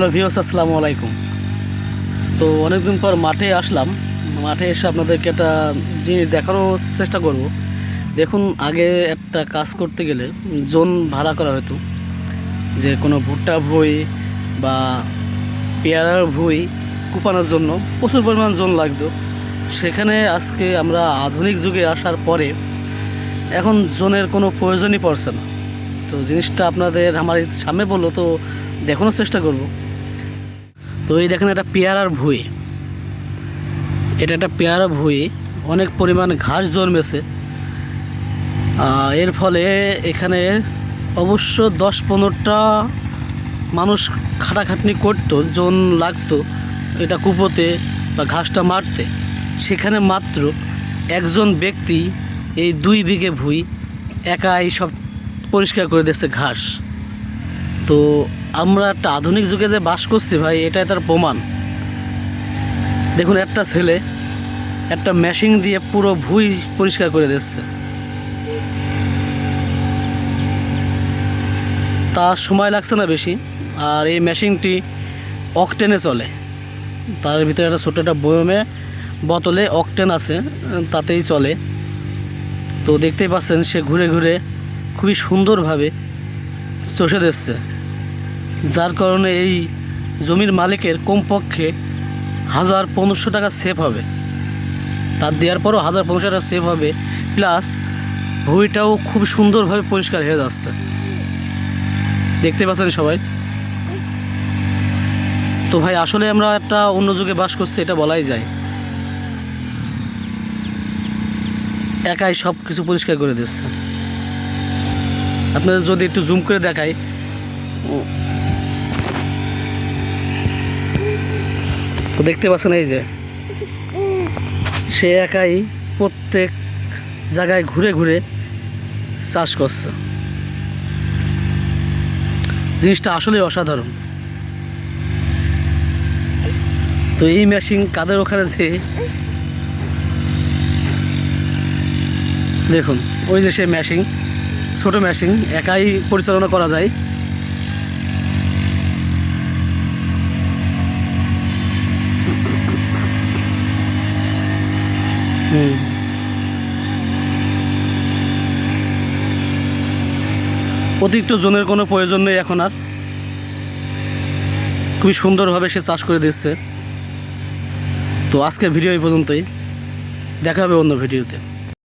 Hello ভিওস আসসালামু আলাইকুম। তো অনেকদিন পর মাঠে আসলাম। মাঠে এসে আপনাদেরকে একটা জিনিস দেখানোর চেষ্টা করব। দেখুন, আগে একটা কাজ করতে গেলে জোন ভাড়া করা হতো। যে কোনো ভুট্টা ভুই বা পেয়ারার ভুই কুপানোর জন্য প্রচুর পরিমাণ জোন লাগতো। সেখানে আজকে আমরা আধুনিক যুগে আসার পরে এখন জোনের কোনো প্রয়োজনই পড়ছে না। তো জিনিসটা আপনাদের আমার সামনে বলল তো দেখানোর চেষ্টা করব। তো এই দেখেন একটা পেয়ারার ভুঁই। এটা একটা পেয়ারা ভুঁই। অনেক পরিমাণ ঘাস জন্মেছে। এর ফলে এখানে অবশ্য দশ পনেরোটা মানুষ খাটাখাটনি করতো, জন লাগতো এটা কুপোতে বা ঘাসটা মারতে। সেখানে মাত্র একজন ব্যক্তি এই দুই বিঘে ভুঁই একাই সব পরিষ্কার করে দিচ্ছে ঘাস। তো আমরা একটা আধুনিক যুগে যে বাস করছি ভাই, এটাই তার প্রমাণ। দেখুন, একটা ছেলে একটা মেশিন দিয়ে পুরো ভুঁই পরিষ্কার করে দিচ্ছে। তার সময় লাগছে না বেশি, আর এই মেশিনটি অকটেনে চলে। তার ভিতরে একটা ছোটো একটা বয়মে বোতলে অকটেন আছে, তাতেই চলে। তো দেখতেই পাচ্ছেন, সে ঘুরে ঘুরে খুবই সুন্দরভাবে চষে দিচ্ছে। যার কারণে এই জমির মালিকের কমপক্ষে হাজার পনেরোশো টাকা সেভ হবে। তার দেওয়ার পরও হাজার পনেরোশো টাকা সেভ হবে। প্লাস ভুঁইটাও খুব সুন্দরভাবে পরিষ্কার হয়ে যাচ্ছে। দেখতে পাচ্ছেন সবাই? তো ভাই, আসলে আমরা একটা অন্য যুগে বাস করছি, এটা বলাই যায়। একাই সব কিছু পরিষ্কার করে দিচ্ছে। আপনাদের যদি একটু জুম করে দেখাই। তো দেখতে পাচ্ছেন এই যে। সে একাই প্রত্যেক জায়গায় ঘুরে ঘুরে চাষ করছে। জিনিসটা আসলে অসাধারণ। তো এই মেশিন কাদের ওখানে যে দেখুন, ওই যে সে মেশিন, ছোট মেশিন, একাই পরিচালনা করা যায়। হুম। অতিরিক্ত জোনের কোনো প্রয়োজন নেই এখন আর। খুবই সুন্দরভাবে সে চাষ করে দিচ্ছে। তো আজকের ভিডিও এই পর্যন্তই। দেখা হবে অন্য ভিডিওতে।